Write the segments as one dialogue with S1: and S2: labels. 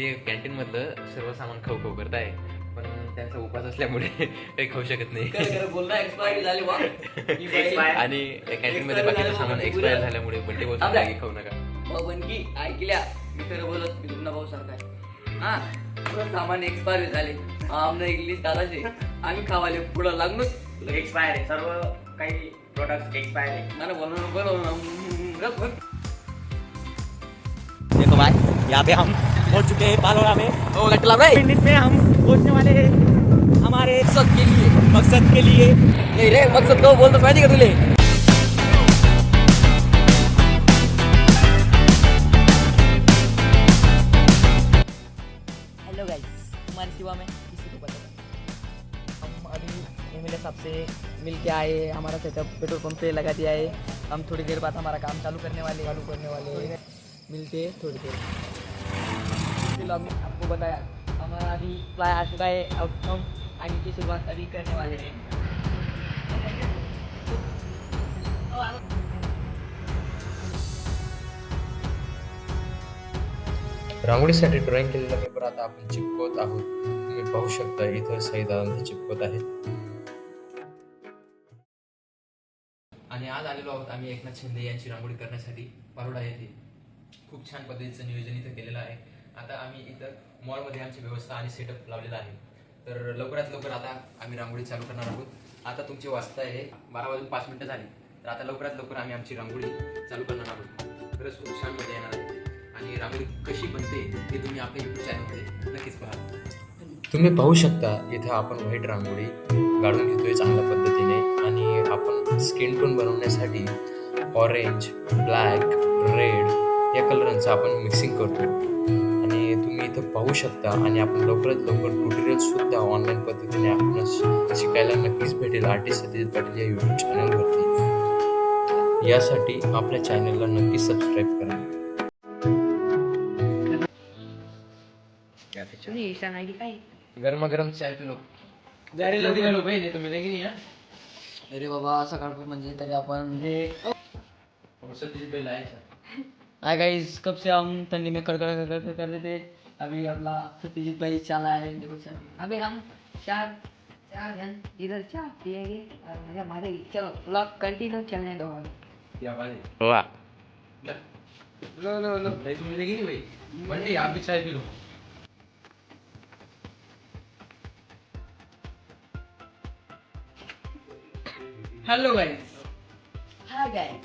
S1: ते कॅन्टीन मधलं सर्व सामान खाऊ खाऊ करत आहे पण त्यांचा उपास असल्यामुळे काही खाऊ शकत नाही.
S2: खरं खरं बोल ना एक्सपायरी झाली बा. ही बाई-
S3: Expire.
S1: आणि कॅन्टीन मध्ये बाकीचं सामान एक्सपायर झाल्यामुळे. "मॅगी खाऊ नका.
S2: बनकी ऐकल्या. मी खरं बोलत मी भाऊ आहे. हा पुरं सामान एक्सपायरी झाले. आमनं इंग्लिश दादाचे आम्ही खावाले. पुढं लागलोच
S3: एक्सपायर आहे. सर्व काही प्रोडक्ट एक्सपायर आहे.
S2: मला बनवून
S4: देखो भाई यहाँ पे हम पहुँच चुके हैं पालोड़ा में। मिनट में हम पहुँचने वाले हैं हमारे
S2: मकसद के लिए।
S4: मकसद के लिए।
S2: नाही रे मकसद तो बोलतो माहिती का तुले
S4: हेलो गाइस हमारे शिवा में किसी को पता हम अभी एम एल साहब से मिल के आए हमारा सेटअप पेट्रोल पंप पे लगा दिया है। हम थोड़ी देर बाद हमारा काम चालू करने वाले चालू करने वाले। मिलते हैं थोड़ी देर। ब्लॉग आपको बताया। हमारा अभी फ्लाई आ चुका है अब हम आगे की शुरुआत अभी करने वाले हैं।
S1: रांगोळीसाठी ड्रॉइंग केलेला पेपर आता आपण चिपकवत आहोत. तुम्ही पाहू शकता इथं सईदादा चिपकवत आहेत. आणि आज आलेलो आहोत आम्ही एकनाथ शिंदे यांची रांगोळी करण्यासाठी पारोडा येथे. खूप छान पद्धतीचं नियोजन इथं केलेलं आहे. आता आम्ही इथं मॉलमध्ये आमची व्यवस्था आणि सेटअप लावलेला आहे. तर लवकरात लवकर आता आम्ही रांगोळी चालू करणार आहोत. आता तुमचे वाजता आहे बारा वाजून पाच मिनटं झाली. तर आता लवकरात लवकर आम्ही आमची रांगोळी चालू करणार आहोत. खरंच खूप छान मजा येणार आहे. आणि रांगोळी कशी बनते ते तुम्ही आपल्या युट्यूब चॅनलमध्ये नक्कीच पहा. तुम्ही पाहू शकता इथं आपण व्हाईट रांगोळी काढून घेतोय चांगल्या पद्धतीने. आणि आपण स्किन टोन बनवण्यासाठी ऑरेंज ब्लॅक रेड या कलरांचं आपण मिक्सिंग करतो आणि तुम्ही इथं पाहू शकता आणि आपण लवकरात लवकर ट्युटोरियल सुद्धा ऑनलाईन पद्धतीने आपण शिकायला नक्कीच भेटेल. आर्टिस्ट सतीश पाटील या यूट्यूब चॅनलवरती यासाठी आपल्या चॅनलला नक्की सबस्क्राईब करा. गरमागरम चाय पिलो. तुम्ही
S2: अरे बाबा सकाळ म्हणजे तरी आपण हे हाय गाइस कब से हम ठंडी में कड़कड़ कड़कड़ कर कर रहे थे अभी अपना सत्यजीत भाई चला है देखो चल
S5: अबे हम चार चार जन इधर चाय पिएँगे और मज़ा मारेंगे। चलो ब्लॉग कंटिन्यू चलने दो अभी।
S1: वा
S2: लो लो लो
S1: तुम्ही देखील भाई। बंटी आप भी चाय पिलो
S2: हॅलो गाईस हाय गाय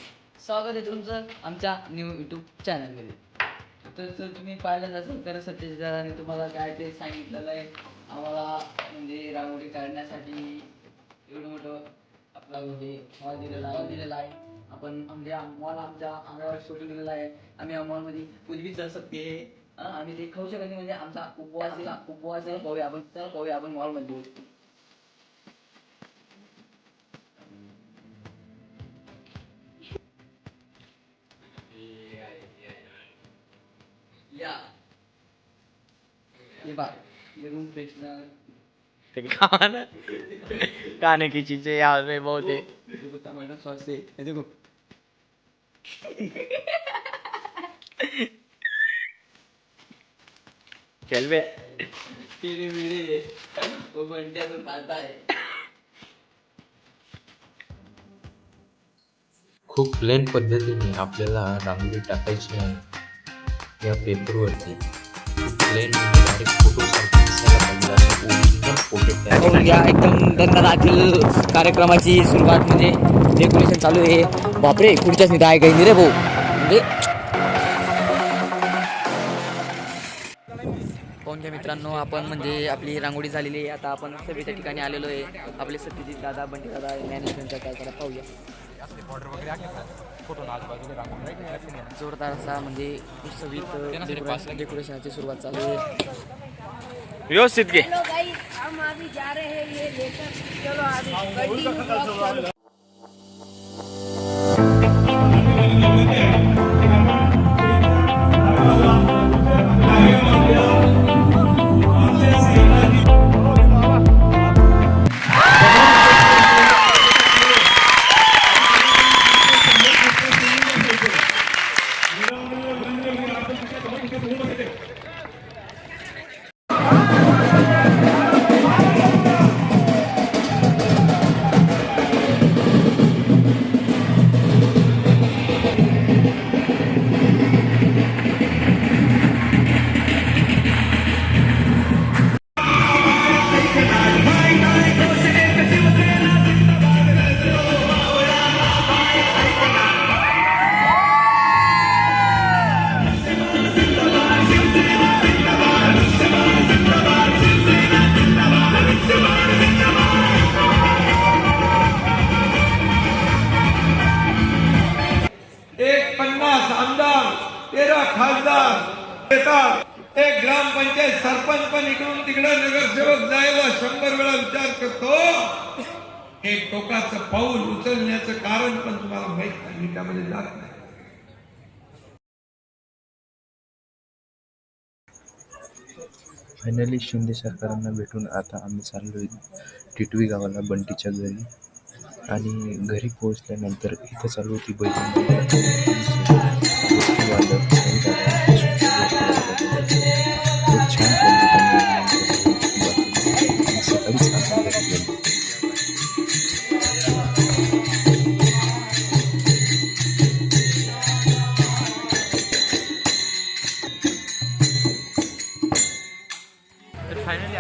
S2: स्वागत आहे तुमचं आमच्या न्यू यूट्यूब चॅनलमध्ये तर जर तुम्ही पाहिलं असेल तर सत्यजित दादाने तुम्हाला काय ते सांगितलेलं आहे आम्हाला म्हणजे रांगोळी काढण्यासाठी एवढं मोठं आपला म्हणजे हॉल दिलेला आहे. दिलेला आहे. आपण म्हणजे मॉल आमच्या अंगावर सोडून दिलेला आहे. आम्ही या मॉलमध्ये पूर्वीच असत हे अं, आम्ही ते खाऊ शकत नाही. म्हणजे आमचा उपवास उपवास पाहूया आपण. चला पाहूया आपण मॉलमध्ये
S4: खाना खाने की चीजें यहाँ पे बहुत है
S2: देखो टमाटर सॉस है ये देखो
S4: चल बे.
S2: तेरे मेरे वो बंटिया तो खाता है
S1: खूप प्लेन पद्धतीने आपल्याला रांगोळी टाकायची आहे या पेपरवरती प्लेन डायरेक्ट फोटो
S2: एकदम दंगलातील कार्यक्रमाची सुरुवात म्हणजे डेकोरेशन चालू आहे. बापरे पुढच्याच नाही आहे काही रे भाऊ. म्हणजे कोणत्या मित्रांनो आपण म्हणजे आपली रांगोळी झालेली आहे. आता आपण सभेच्या ठिकाणी आलेलो आहे. आपले सत्यजित दादा बंटी दादा मॅनेजमेंटचा काय करा पाहूया. जोरदार असा म्हणजे उत्सवित डेकोरेशनची सुरुवात चालू आहे.
S4: व्यवस्थित घे.
S5: हेलो गाइस हम अभी जा रहे हैं ये लेकर. चलो अभी
S6: खासदार येतात. एक ग्रामपंचायत सरपंच पण इकडून तिकडे नगरसेवक जायला शंभर वेळा विचार करतो. एक टोकाचं पाऊल उचलण्याचं कारण पण तुम्हाला माहीत नाही मी त्यामध्ये जात नाही.
S7: फायनली शिंदे सरकारांना भेटून आता आम्ही चाललो टिटवी गावाला बंटीच्या घरी. आणि घरी पोहोचल्यानंतर इथं चालू होती
S1: बैठक.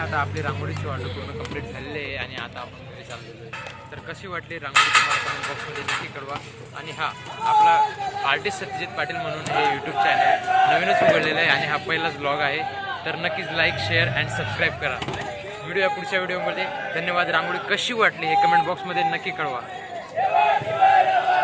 S1: आता आपली रांगोळीची ऑर्डर पूर्ण कंप्लीट झालेली आहे आणि आता आपण घरी चाललेलो आहे. तर कशी वाटली रांगोळी तुम्हाला कमेंट बॉक्समध्ये नक्की कळवा. आणि हा आपला आर्टिस्ट सत्यजित पाटील म्हणून हे यूट्यूब चॅनल नवीनच उघडलेलं आहे आणि हा पहिलाच ब्लॉग आहे. तर नक्कीच लाईक शेअर अँड सबस्क्राईब करा. व्हिडिओ या पुढच्या व्हिडिओमध्ये धन्यवाद. रांगोळी कशी वाटली हे कमेंट बॉक्समध्ये नक्की कळवा.